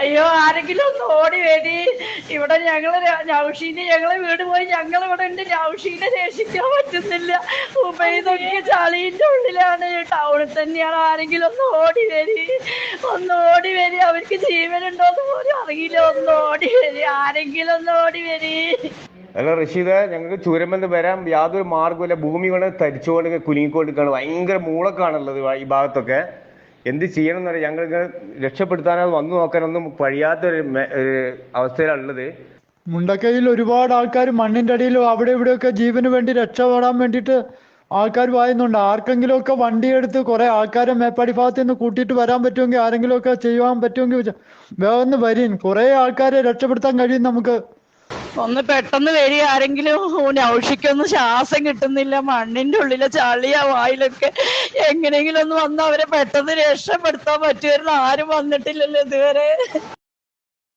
അയ്യോ ആരെങ്കിലും ഒന്ന് ഓടി വരി. ഇവിടെ ഞങ്ങൾ നൗഷീന് ഞങ്ങളെ വീട് പോയി ഞങ്ങൾ ഇവിടെ ഉണ്ട്. ഞൗഷീനെ രക്ഷിക്കാൻ പറ്റുന്നില്ല. ഉബൈദൊക്കെ ചളിന്റെ ഉള്ളിലാണ്. ടൗണിൽ തന്നെയാണ് ആരെങ്കിലും ഒന്ന് ഓടി വരി. ഒന്ന് ഓടി വരി. അവർക്ക് ജീവനുണ്ടോന്ന് പോലും അറിയില്ല. ഒന്ന് ഓടി വരി. ആരെങ്കിലും ഒന്ന് ഓടി വരി. അല്ല റഷീദ് ഞങ്ങൾക്ക് ചുരമെന്ന് വരാൻ യാതൊരു മാർഗമില്ല ഭൂമി കൊണ്ട് തരിച്ചുകൊണ്ട് കുലുങ്ങിക്കൊണ്ടിരിക്കുകയാണ്. ഭയങ്കര മൂളക്കാണുള്ളത് ഈ ഭാഗത്തൊക്കെ. എന്ത് ചെയ്യണം ഞങ്ങൾ ഞങ്ങൾക്ക് രക്ഷപ്പെടുത്താനോ വന്നു നോക്കാനൊന്നും കഴിയാത്തൊരു അവസ്ഥയിലുള്ളത് മുണ്ടക്കയിൽ ഒരുപാട് ആൾക്കാർ മണ്ണിന്റെ അടിയിലും അവിടെ ഇവിടെയൊക്കെ ജീവന് വേണ്ടി രക്ഷപ്പെടാൻ വേണ്ടിയിട്ട് ആൾക്കാർ വായുന്നുണ്ട്. ആർക്കെങ്കിലുമൊക്കെ വണ്ടിയെടുത്ത് കുറെ ആൾക്കാരെ മേപ്പാടി ഭാഗത്ത് നിന്ന് കൂട്ടിയിട്ട് വരാൻ പറ്റുമെങ്കിൽ ആരെങ്കിലുമൊക്കെ ചെയ്യാൻ പറ്റുമെങ്കിൽ വേഗം വരീൻ. കുറെ ആൾക്കാരെ രക്ഷപ്പെടുത്താൻ കഴിയും നമുക്ക്. ഒന്ന് പെട്ടെന്ന് വരിക. ആരെങ്കിലും നൗഷിക്കൊന്നും ശ്വാസം കിട്ടുന്നില്ല. മണ്ണിന്റെ ഉള്ളിലെ ചളിയ വായിലൊക്കെ എങ്ങനെയെങ്കിലും ഒന്ന് വന്ന് അവരെ പെട്ടെന്ന് രക്ഷപ്പെടുത്താൻ പറ്റുമായിരുന്നു. ആരും വന്നിട്ടില്ലല്ലോ ഇതുവരെ.